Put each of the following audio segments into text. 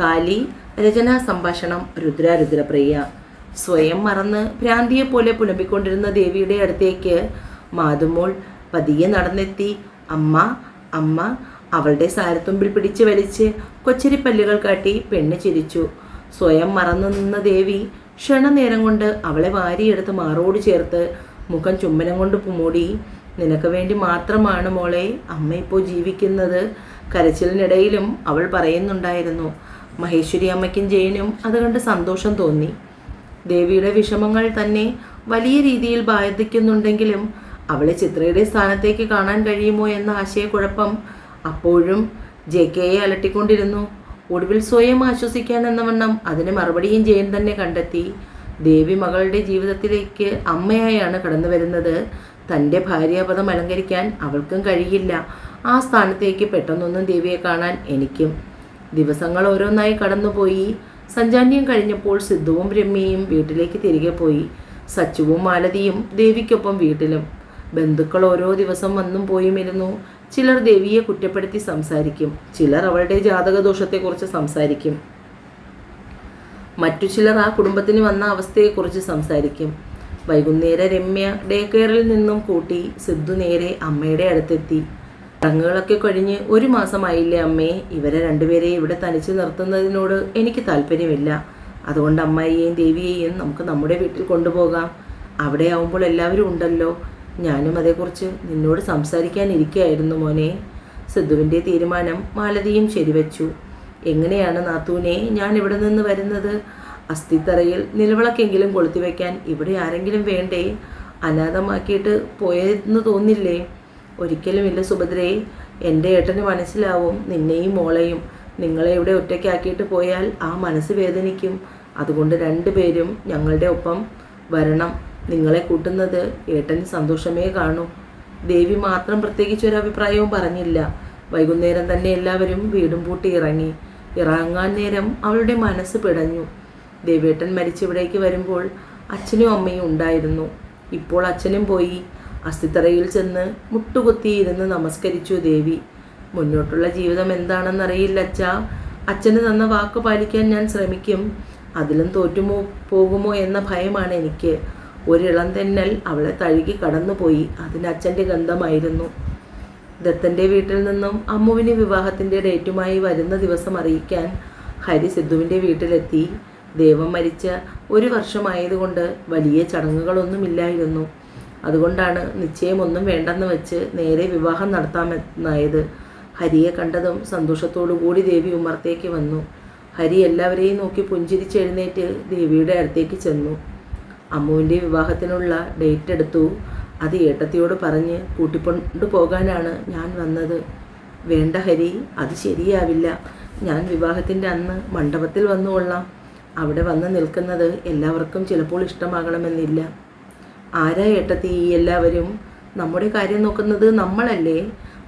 താലി രചനാ സംഭാഷണം രുദ്ര രുദ്രപ്രിയ സ്വയം മറന്ന് ഭ്രാന്തിയെ പോലെ പുലമ്പിക്കൊണ്ടിരുന്ന ദേവിയുടെ അടുത്തേക്ക് മാതുമോൾ പതിയെ നടന്നെത്തി. അമ്മ അമ്മ അവളുടെ സാരത്തുമ്പിൽ പിടിച്ച് വലിച്ച് കൊച്ചരിപ്പല്ലുകൾ കാട്ടി പെണ്ണ് ചിരിച്ചു. സ്വയം മറന്നു നിന്ന ദേവി ക്ഷണനേരം കൊണ്ട് അവളെ വാരിയെടുത്ത് മാറോട് ചേർത്ത് മുഖം ചുമ്മനം കൊണ്ട് മൂടി നിനക്ക് വേണ്ടി മാത്രമാണ് മോളെ അമ്മ ഇപ്പോൾ ജീവിക്കുന്നത് കരച്ചിലിനിടയിലും അവൾ പറയുന്നുണ്ടായിരുന്നു. മഹേശ്വരി അമ്മയ്ക്കും ജയനും അത് കണ്ട് സന്തോഷം തോന്നി. ദേവിയുടെ വിഷമങ്ങൾ തന്നെ വലിയ രീതിയിൽ ബാധിക്കുന്നുണ്ടെങ്കിലും അവളെ ചിത്രയുടെ സ്ഥാനത്തേക്ക് കാണാൻ കഴിയുമോ എന്ന ആശയക്കുഴപ്പം അപ്പോഴും ജെ കെയെ അലട്ടിക്കൊണ്ടിരുന്നു. ഒടുവിൽ സ്വയം ആശ്വസിക്കാൻ എന്ന വണ്ണം അതിന് മറുപടിയും ജയൻ തന്നെ കണ്ടെത്തി. ദേവി മകളുടെ ജീവിതത്തിലേക്ക് അമ്മയായാണ് കടന്നു വരുന്നത്. തന്റെ ഭാര്യാപദം അലങ്കരിക്കാൻ അവൾക്കും കഴിയില്ല. ആ സ്ഥാനത്തേക്ക് പെട്ടെന്നൊന്നും ദേവിയെ കാണാൻ എനിക്കും ദിവസങ്ങൾ ഓരോന്നായി കടന്നുപോയി. സഞ്ചാന്യം കഴിഞ്ഞപ്പോൾ സിദ്ധുവും രമ്യയും വീട്ടിലേക്ക് തിരികെ പോയി. സച്ചുവും മാലതിയും ദേവിക്കൊപ്പം വീട്ടിലും. ബന്ധുക്കൾ ഓരോ ദിവസം വന്നും പോയുമിരുന്നു. ചിലർ ദേവിയെ കുറ്റപ്പെടുത്തി സംസാരിക്കും. ചിലർ അവളുടെ ജാതകദോഷത്തെക്കുറിച്ച് സംസാരിക്കും. മറ്റു ചിലർ ആ കുടുംബത്തിന് വന്ന അവസ്ഥയെക്കുറിച്ച് സംസാരിക്കും. വൈകുന്നേരം രമ്യ ഡേ കെയറിൽ നിന്നും കൂട്ടി സിദ്ധു നേരെ അമ്മയുടെ അടുത്തെത്തി. ചടങ്ങുകളൊക്കെ കഴിഞ്ഞ് ഒരു മാസമായില്ലേ അമ്മേ? ഇവരെ രണ്ടുപേരെയും ഇവിടെ തനിച്ച് നിർത്തുന്നതിനോട് എനിക്ക് താല്പര്യമില്ല. അതുകൊണ്ട് അമ്മായിയെയും ദേവിയെയും നമുക്ക് നമ്മുടെ വീട്ടിൽ കൊണ്ടുപോകാം. അവിടെ ആവുമ്പോൾ എല്ലാവരും ഉണ്ടല്ലോ. ഞാനും അതേക്കുറിച്ച് നിന്നോട് സംസാരിക്കാനിരിക്കുകയായിരുന്നു മോനെ. സിദ്ധുവിന്റെ തീരുമാനം മാലതിയും ശരിവച്ചു. എങ്ങനെയാണ് നാത്തൂനെ ഞാൻ ഇവിടെ നിന്ന് വരുന്നത്? അസ്ഥിത്തറയിൽ നിലവിളക്കെങ്കിലും കൊളുത്തിവെക്കാൻ ഇവിടെ ആരെങ്കിലും വേണ്ടേ? അനാഥമാക്കിയിട്ട് പോയെന്ന് തോന്നില്ലേ? ഒരിക്കലുമില്ല സുഭദ്രയെ. എന്റെ ഏട്ടന് മനസ്സിലാവും നിന്നെയും മോളെയും. നിങ്ങളെ ഇവിടെ ഒറ്റയ്ക്കാക്കിയിട്ട് പോയാൽ ആ മനസ്സ് വേദനിക്കും. അതുകൊണ്ട് രണ്ടുപേരും ഞങ്ങളുടെ ഒപ്പം വരണം. നിങ്ങളെ കൂട്ടുന്നത് ഏട്ടന് സന്തോഷമേ കാണൂ. ദേവി മാത്രം പ്രത്യേകിച്ച് ഒരു അഭിപ്രായവും പറഞ്ഞില്ല. വൈകുന്നേരം തന്നെ എല്ലാവരും വീടും പൂട്ടി ഇറങ്ങി. ഇറങ്ങാൻ നേരം അവളുടെ മനസ്സ് പിടഞ്ഞു. ദേവേട്ടൻ മരിച്ചിവിടേക്ക് വരുമ്പോൾ അച്ഛനും അമ്മയും ഉണ്ടായിരുന്നു. ഇപ്പോൾ അച്ഛനും പോയി. അസ്ഥിത്തറയിൽ ചെന്ന് മുട്ടുകുത്തിയിരുന്ന് നമസ്കരിച്ചു ദേവി മുന്നോട്ടുള്ള ജീവിതം എന്താണെന്നറിയില്ല അച്ഛ. അച്ഛന് തന്ന വാക്ക് പാലിക്കാൻ ഞാൻ ശ്രമിക്കും. അതിലും തോറ്റുമോ പോകുമോ എന്ന ഭയമാണ് എനിക്ക്. ഒരിളം തെന്നൽ അവളെ തഴുകി കടന്നുപോയി. അതിന് അച്ഛന്റെ ഗന്ധമായിരുന്നു. ദത്തന്റെ വീട്ടിൽ നിന്നും അമ്മുവിന് വിവാഹത്തിന്റെ ഡേറ്റുമായി വരുന്ന ദിവസം അറിയിക്കാൻ ഹരി സിദ്ധുവിന്റെ വീട്ടിലെത്തി. ദേവം മരിച്ച ഒരു വർഷമായതുകൊണ്ട് വലിയ ചടങ്ങുകളൊന്നുമില്ലായിരുന്നു. അതുകൊണ്ടാണ് നിശ്ചയമൊന്നും വേണ്ടെന്ന് വെച്ച് നേരെ വിവാഹം നടത്താമെന്നായത്. ഹരിയെ കണ്ടതും സന്തോഷത്തോടു കൂടി ദേവി ഉമ്മറത്തേക്ക് വന്നു. ഹരി എല്ലാവരെയും നോക്കി പുഞ്ചിരിച്ചെഴുന്നേറ്റ് ദേവിയുടെ അടുത്തേക്ക് ചെന്നു. അമ്മുവിന്റെ വിവാഹത്തിനുള്ള ഡേറ്റ് എടുത്തു. അത് ഏട്ടത്തിയോട് പറഞ്ഞ് കൂട്ടിക്കൊണ്ടു പോകാനാണ് ഞാൻ വന്നത്. വേണ്ട ഹരി അത് ശരിയാവില്ല. ഞാൻ വിവാഹത്തിന്റെ അന്ന് മണ്ഡപത്തിൽ വന്നുകൊള്ളാം അവിടെ വന്ന് നിൽക്കുന്നത് എല്ലാവർക്കും ചിലപ്പോൾ ഇഷ്ടമാകണമെന്നില്ല. ആരാ ഏട്ടത്തി ഈ എല്ലാവരും? നമ്മുടെ കാര്യം നോക്കുന്നത് നമ്മളല്ലേ?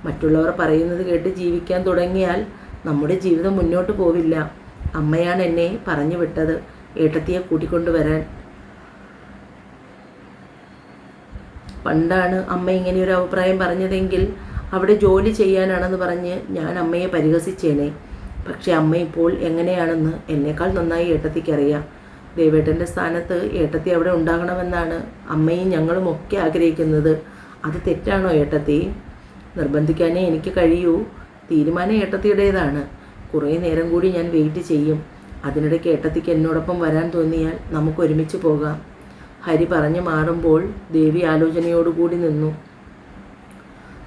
മറ്റുള്ളവർ പറയുന്നത് കേട്ട് ജീവിക്കാൻ തുടങ്ങിയാൽ നമ്മുടെ ജീവിതം മുന്നോട്ട് പോവില്ല. അമ്മയാണ് എന്നെ പറഞ്ഞു വിട്ടത് ഏട്ടത്തിയെ കൂട്ടിക്കൊണ്ടുവരാൻ പണ്ടാണ് അമ്മ ഇങ്ങനെ ഒരു അഭിപ്രായം പറഞ്ഞതെങ്കിൽ അവിടെ ജോലി ചെയ്യാനാണെന്ന് പറഞ്ഞ് ഞാൻ അമ്മയെ പരിഹസിച്ചേനെ. പക്ഷെ അമ്മ ഇപ്പോൾ എങ്ങനെയാണെന്ന് എന്നേക്കാൾ നന്നായി ഏട്ടത്തിക്കറിയാം. ദേവേട്ടന്റെ സ്ഥാനത്ത് ഏട്ടത്തി അവിടെ ഉണ്ടാകണമെന്നാണ് അമ്മയും ഞങ്ങളും ഒക്കെ ആഗ്രഹിക്കുന്നത്. അത് തെറ്റാണോ ഏട്ടത്തി? നിർബന്ധിക്കാനേ എനിക്ക് കഴിയൂ. തീരുമാനം ഏട്ടത്തിയുടേതാണ്. കുറേ നേരം കൂടി ഞാൻ വെയിറ്റ് ചെയ്യും. അതിനിടയ്ക്ക് ഏട്ടത്തിക്ക് എന്നോടൊപ്പം വരാൻ തോന്നിയാൽ നമുക്ക് ഒരുമിച്ച് പോകാം. ഹരി പറഞ്ഞു മാറുമ്പോൾ ദേവി ആലോചനയോടുകൂടി നിന്നു.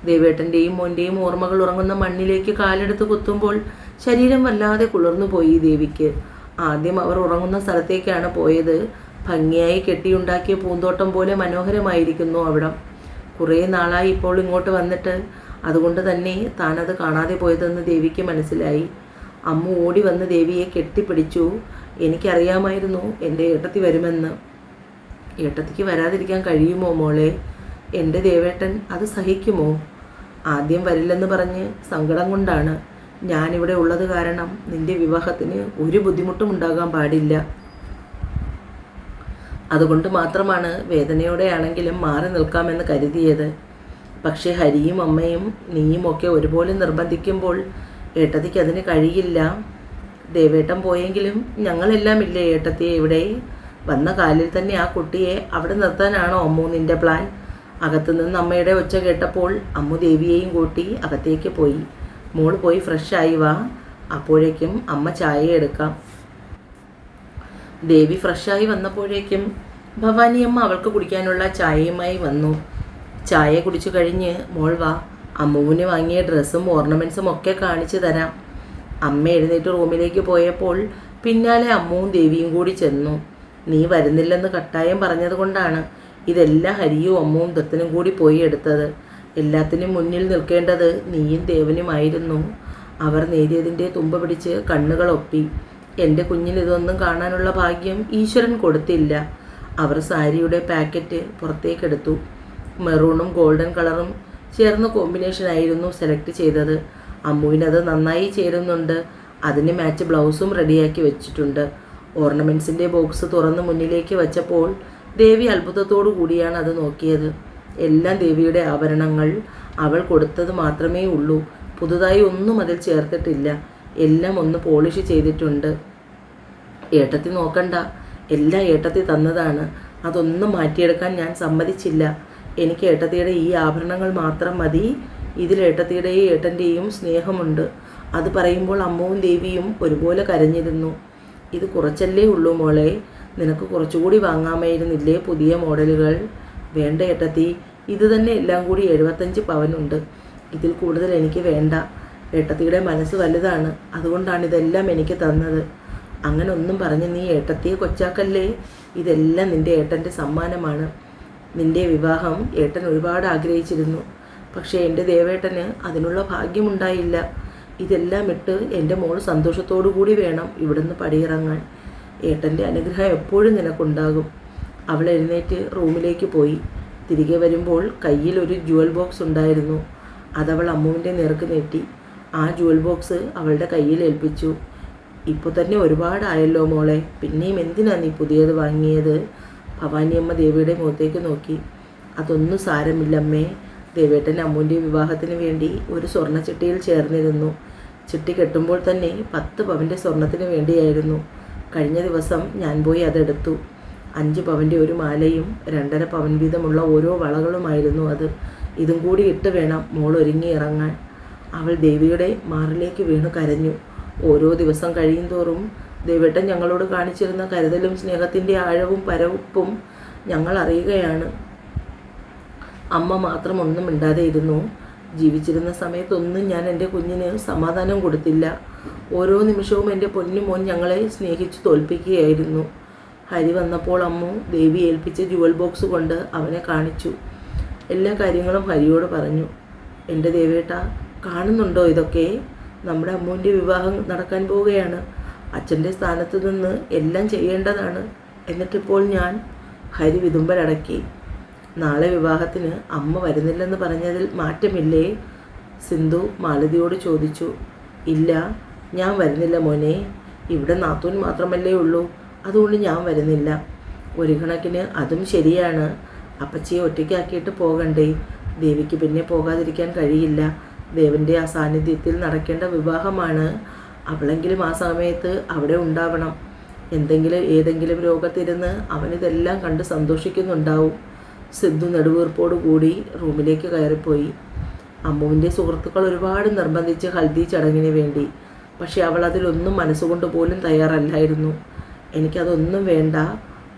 ദേവേട്ടന്റെയും മോന്റെയും ഓർമ്മകൾ ഉറങ്ങുന്ന മണ്ണിലേക്ക് കാലെടുത്ത് കുത്തുമ്പോൾ ശരീരം വല്ലാതെ കുളിർന്നു പോയി ദേവിക്ക്. ആദ്യം അവർ ഉറങ്ങുന്ന സ്ഥലത്തേക്കാണ് പോയത്. ഭംഗിയായി കെട്ടിയുണ്ടാക്കിയ പൂന്തോട്ടം പോലെ മനോഹരമായിരിക്കുന്നു അവിടം. കുറേ നാളായി ഇപ്പോൾ ഇങ്ങോട്ട് വന്നിട്ട്. അതുകൊണ്ട് തന്നെ താനത് കാണാതെ പോയതെന്ന് ദേവിക്ക് മനസ്സിലായി. അമ്മ ഓടി വന്ന് ദേവിയെ കെട്ടിപ്പിടിച്ചു. എനിക്കറിയാമായിരുന്നു എന്റെ ഏട്ടത്തി വരുമെന്ന്. ഏട്ടത്തിക്ക് വരാതിരിക്കാൻ കഴിയുമോ മോളെ? എന്റെ ദേവേട്ടൻ അത് സഹിക്കുമോ? ആദ്യം വരില്ലെന്ന് പറഞ്ഞ് സങ്കടം കൊണ്ടാണ്. ഞാനിവിടെ ഉള്ളത് കാരണം നിന്റെ വിവാഹത്തിന് ഒരു ബുദ്ധിമുട്ടും ഉണ്ടാകാൻ പാടില്ല. അതുകൊണ്ട് മാത്രമാണ് വേദനയോടെയാണെങ്കിലും മാറി നിൽക്കാമെന്ന് കരുതിയത്. പക്ഷേ ഹരിയും അമ്മയും നീയും ഒക്കെ ഒരുപോലെ നിർബന്ധിക്കുമ്പോൾ ഏട്ടത്തിക്ക് അതിന് കഴിയില്ല. ദേവേട്ടൻ പോയെങ്കിലും ഞങ്ങളെല്ലാം ഇല്ലേ ഏട്ടത്തിയെ ഇവിടെ? വന്ന കാലിൽ തന്നെ ആ കുട്ടിയെ അവിടെ നിർത്താനാണോ അമ്മു നിന്റെ പ്ലാൻ? അകത്തുനിന്ന് അമ്മയുടെ ഒച്ച കേട്ടപ്പോൾ അമ്മു ദേവിയെയും കൂട്ടി അകത്തേക്ക് പോയി. മോൾ പോയി ഫ്രഷ് ആയി വാ. അപ്പോഴേക്കും അമ്മ ചായ എടുക്കാം. ദേവി ഫ്രഷായി വന്നപ്പോഴേക്കും ഭവാനി അമ്മ അവൾക്ക് കുടിക്കാനുള്ള ചായയുമായി വന്നു. ചായ കുടിച്ചു കഴിഞ്ഞ് മോൾ വാ. അമ്മുവിന് വാങ്ങിയ ഡ്രസ്സും ഓർണമെന്റ്സും ഒക്കെ കാണിച്ചു തരാം. അമ്മ എഴുന്നേറ്റ് റൂമിലേക്ക് പോയപ്പോൾ പിന്നാലെ അമ്മുവും ദേവിയും കൂടി ചെന്നു. നീ വരുന്നില്ലെന്ന് കട്ടായം പറഞ്ഞതുകൊണ്ടാണ് ഇതെല്ലാം ഹരിയും അമ്മുവും ദത്തനും കൂടി പോയി എടുത്തത്. എല്ലാത്തിനും മുന്നിൽ നിൽക്കേണ്ടത് നീയും ദേവനുമായിരുന്നു. അവർ നേരിയതിന്റെ തുമ്പ പിടിച്ച് കണ്ണുകളൊപ്പി എന്റെ കുഞ്ഞിന് ഇതൊന്നും കാണാനുള്ള ഭാഗ്യം ഈശ്വരൻ കൊടുത്തില്ല. അവർ സാരിയുടെ പാക്കറ്റ് പുറത്തേക്കെടുത്തു. മെറൂണും ഗോൾഡൻ കളറും ചേർന്ന കോമ്പിനേഷൻ ആയിരുന്നു സെലക്ട് ചെയ്തത്. അമ്മുവിനത് നന്നായി ചേരുന്നുണ്ട്. അതിന് മാച്ച് ബ്ലൗസും റെഡിയാക്കി വെച്ചിട്ടുണ്ട്. ഓർണമെന്റ്സിന്റെ ബോക്സ് തുറന്ന് മുന്നിലേക്ക് വച്ചപ്പോൾ ദേവി അത്ഭുതത്തോടു കൂടിയാണ് അത് നോക്കിയത്. എല്ലാം ദേവിയുടെ ആഭരണങ്ങൾ അവൾ കൊടുത്തത് മാത്രമേ ഉള്ളൂ. പുതുതായി ഒന്നും അതിൽ ചേർത്തിട്ടില്ല. എല്ലാം ഒന്ന് പോളിഷ് ചെയ്തിട്ടുണ്ട്. ഏട്ടത്തി നോക്കണ്ട. എല്ലാം ഏട്ടത്തി തന്നതാണ്. അതൊന്നും മാറ്റിയെടുക്കാൻ ഞാൻ സമ്മതിച്ചില്ല. എനിക്ക് ഏട്ടത്തിയുടെ ഈ ആഭരണങ്ങൾ മാത്രം മതി. ഇതിൽ ഏട്ടത്തിയുടെയും ഏട്ടന്റെയും സ്നേഹമുണ്ട്. അത് പറയുമ്പോൾ അമ്മവും ദേവിയും ഒരുപോലെ കരഞ്ഞിരുന്നു. ഇത് കുറച്ചല്ലേ ഉള്ളൂ മോളെ. നിനക്ക് കുറച്ചുകൂടി വാങ്ങാമായിരുന്നില്ലേ പുതിയ മോഡലുകൾ? വേണ്ട ഏട്ടത്തി ഇത് തന്നെ എല്ലാം കൂടി എഴുപത്തഞ്ച് പവനുണ്ട് ഇതിൽ കൂടുതൽ എനിക്ക് വേണ്ട. ഏട്ടത്തിയുടെ മനസ്സ് വലുതാണ്. അതുകൊണ്ടാണ് ഇതെല്ലാം എനിക്ക് തന്നത്. അങ്ങനെ ഒന്നും പറഞ്ഞ് നീ ഏട്ടത്തിയെ കൊച്ചാക്കല്ലേ? ഇതെല്ലാം നിന്റെ ഏട്ടന്റെ സമ്മാനമാണ്. നിന്റെ വിവാഹം ഏട്ടൻ ഒരുപാട് ആഗ്രഹിച്ചിരുന്നു. പക്ഷേ എന്റെ ദേവേട്ടന് അതിനുള്ള ഭാഗ്യമുണ്ടായില്ല. ഇതെല്ലാം ഇട്ട് എന്റെ മോൾ സന്തോഷത്തോടു കൂടി വേണം ഇവിടുന്ന് പടിയിറങ്ങാൻ. ഏട്ടന്റെ അനുഗ്രഹം എപ്പോഴും നിനക്കുണ്ടാകും. അവൾ എഴുന്നേറ്റ് റൂമിലേക്ക് പോയി. തിരികെ വരുമ്പോൾ കയ്യിൽ ഒരു ജുവൽ ബോക്സ് ഉണ്ടായിരുന്നു. അതവൾ അമ്മുവിന്റെ നേർക്ക് നീട്ടി. ആ ജുവൽ ബോക്സ് അവളുടെ കയ്യിൽ ഏൽപ്പിച്ചു. ഇപ്പോൾ തന്നെ ഒരുപാടായല്ലോ മോളെ. പിന്നെയും എന്തിനാ നീ പുതിയത് വാങ്ങിയത്? ഭവാനിയമ്മ ദേവിയുടെ മുഖത്തേക്ക് നോക്കി. അതൊന്നും സാരമില്ലമ്മേ. ദേവേട്ടൻ അമ്മുവിന്റെ വിവാഹത്തിന് വേണ്ടി ഒരു സ്വർണ ചിട്ടിയിൽ ചേർന്നിരുന്നു. ചിട്ടി കെട്ടുമ്പോൾ തന്നെ പത്ത് പവന്റെ സ്വർണത്തിന് വേണ്ടിയായിരുന്നു. കഴിഞ്ഞ ദിവസം ഞാൻ പോയി അതെടുത്തു. അഞ്ച് പവന്റെ ഒരു മാലയും രണ്ടര പവൻ വീതമുള്ള ഓരോ വളകളുമായിരുന്നു അത്. ഇതും കൂടി ഇട്ട് വേണം മോൾ ഒരുങ്ങി ഇറങ്ങാൻ. അവൾ ദേവിയുടെ മാറിലേക്ക് വീണു കരഞ്ഞു. ഓരോ ദിവസം കഴിയുന്തോറും ദേവേട്ടൻ ഞങ്ങളോട് കാണിച്ചിരുന്ന കരുതലും സ്നേഹത്തിന്റെ ആഴവും പരപ്പും ഞങ്ങൾ അറിയുകയാണ്. അമ്മ മാത്രം ഒന്നും മിണ്ടാതെ ഇരുന്നു. ജീവിച്ചിരുന്ന സമയത്തൊന്നും ഞാൻ എന്റെ കുഞ്ഞിന് സമാധാനം കൊടുത്തില്ല. ഓരോ നിമിഷവും എന്റെ പൊന്നു മോൻ ഞങ്ങളെ സ്നേഹിച്ചു തോൽപ്പിക്കുകയായിരുന്നു. ഹരി വന്നപ്പോൾ അമ്മു ദേവി ഏൽപ്പിച്ച ജുവൽ ബോക്സ് കൊണ്ട് അവനെ കാണിച്ചു. എല്ലാ കാര്യങ്ങളും ഹരിയോട് പറഞ്ഞു. എന്റെ ദേവേട്ട കാണുന്നുണ്ടോ ഇതൊക്കെ? നമ്മുടെ അമ്മുവിന്റെ വിവാഹം നടക്കാൻ പോവുകയാണ്. അച്ഛന്റെ സ്ഥാനത്ത് നിന്ന് എല്ലാം ചെയ്യേണ്ടതാണ്. എന്നിട്ടിപ്പോൾ ഞാൻ ഹരി വിതുമ്പലടക്കി. നാളെ വിവാഹത്തിന് അമ്മ വരുന്നില്ലെന്ന് പറഞ്ഞതിൽ മാറ്റമില്ലേ? സിന്ധു മാലതിയോട് ചോദിച്ചു. ഇല്ല ഞാൻ വരുന്നില്ല മോനെ. ഇവിടെ നാത്തൂൻ മാത്രമല്ലേ ഉള്ളൂ. അതുകൊണ്ട് ഞാൻ വരുന്നില്ല. ഒരു കണക്കിന് അതും ശരിയാണ്. അപ്പച്ചിയെ ഒറ്റയ്ക്കാക്കിയിട്ട് പോകണ്ടേ? ദേവിക്ക് പിന്നെ പോകാതിരിക്കാൻ കഴിയില്ല. ദേവന്റെ ആ സാന്നിധ്യത്തിൽ നടക്കേണ്ട വിവാഹമാണ്. അവളെങ്കിലും ആ സമയത്ത് അവിടെ ഉണ്ടാവണം. എന്തെങ്കിലും ഏതെങ്കിലും രോഗത്തിരുന്ന് അവനിതെല്ലാം കണ്ട് സന്തോഷിക്കുന്നുണ്ടാവും. സിദ്ധു നെടുവീർപ്പോടു കൂടി റൂമിലേക്ക് കയറിപ്പോയി. അമ്മുവിന്റെ സുഹൃത്തുക്കൾ ഒരുപാട് നിർബന്ധിച്ച് ഹൽദി ചടങ്ങിന് വേണ്ടി. പക്ഷെ അവൾ അതിലൊന്നും മനസ്സുകൊണ്ട് പോലും തയ്യാറല്ലായിരുന്നു. എനിക്കതൊന്നും വേണ്ട.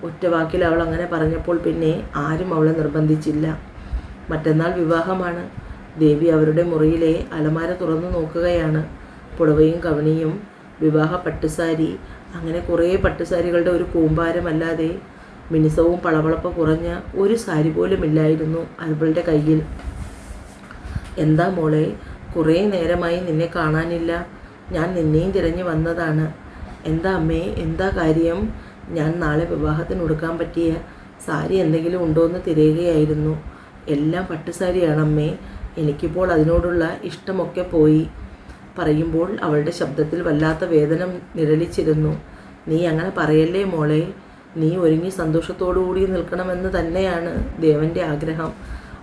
ഒറ്റ വാക്കിൽ അവൾ അങ്ങനെ പറഞ്ഞപ്പോൾ പിന്നെ ആരും അവളെ നിർബന്ധിച്ചില്ല. മറ്റന്നാൾ വിവാഹമാണ്. ദേവി അവരുടെ മുറിയിലെ അലമാര തുറന്നു നോക്കുകയാണ്. പുടവയും കവണിയും വിവാഹ പട്ടുസാരി അങ്ങനെ കുറേ പട്ടുസാരികളുടെ ഒരു കൂമ്പാരമല്ലാതെ മിനുസവും പളവളപ്പ് കുറഞ്ഞ ഒരു സാരി പോലും ഇല്ലായിരുന്നു അവളുടെ കയ്യിൽ. എന്താ മോളെ കുറേ നേരമായി നിന്നെ കാണാനില്ല. ഞാൻ നിന്നെയും തിരഞ്ഞു വന്നതാണ്. എന്താ അമ്മേ എന്താ കാര്യം? ഞാൻ നാളെ വിവാഹത്തിന് ഉടുക്കാൻ പറ്റിയ സാരി എന്തെങ്കിലും ഉണ്ടോ എന്ന് തിരയുകയായിരുന്നു. എല്ലാം പട്ടുസാരിയാണ് അമ്മേ. എനിക്കിപ്പോൾ അതിനോടുള്ള ഇഷ്ടമൊക്കെ പോയി. പറയുമ്പോൾ അവളുടെ ശബ്ദത്തിൽ വല്ലാത്ത വേദന നിഴലിച്ചിരുന്നു. നീ അങ്ങനെ പറയല്ലേ മോളെ? നീ ഒരുങ്ങി സന്തോഷത്തോടു കൂടി നിൽക്കണമെന്ന് തന്നെയാണ് ദേവന്റെ ആഗ്രഹം.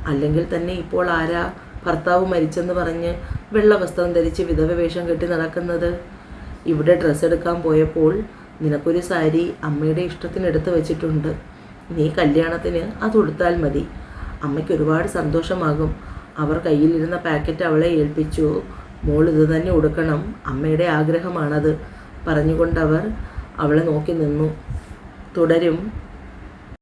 അല്ലെങ്കിൽ തന്നെ ഇപ്പോൾ ആരാ ഭർത്താവ് മരിച്ചെന്ന് പറഞ്ഞ് വെള്ള വസ്ത്രം ധരിച്ച് വിധവ വേഷം കെട്ടി നടക്കുന്നത്? ഇവിടെ ഡ്രസ്സ് എടുക്കാൻ പോയപ്പോൾ നിനക്കൊരു സാരി അമ്മയുടെ ഇഷ്ടത്തിന് എടുത്തു വെച്ചിട്ടുണ്ട്. നീ കല്യാണത്തിന് അത് ഉടുത്താൽ മതി. അമ്മയ്ക്ക് ഒരുപാട് സന്തോഷമാകും. അവർ കയ്യിലിരുന്ന പാക്കറ്റ് അവളെ ഏൽപ്പിച്ചു. മോൾ ഇത് തന്നെ ഉടുക്കണം. അമ്മയുടെ ആഗ്രഹമാണത്. പറഞ്ഞുകൊണ്ടവർ അവളെ നോക്കി നിന്നു. തുടരും.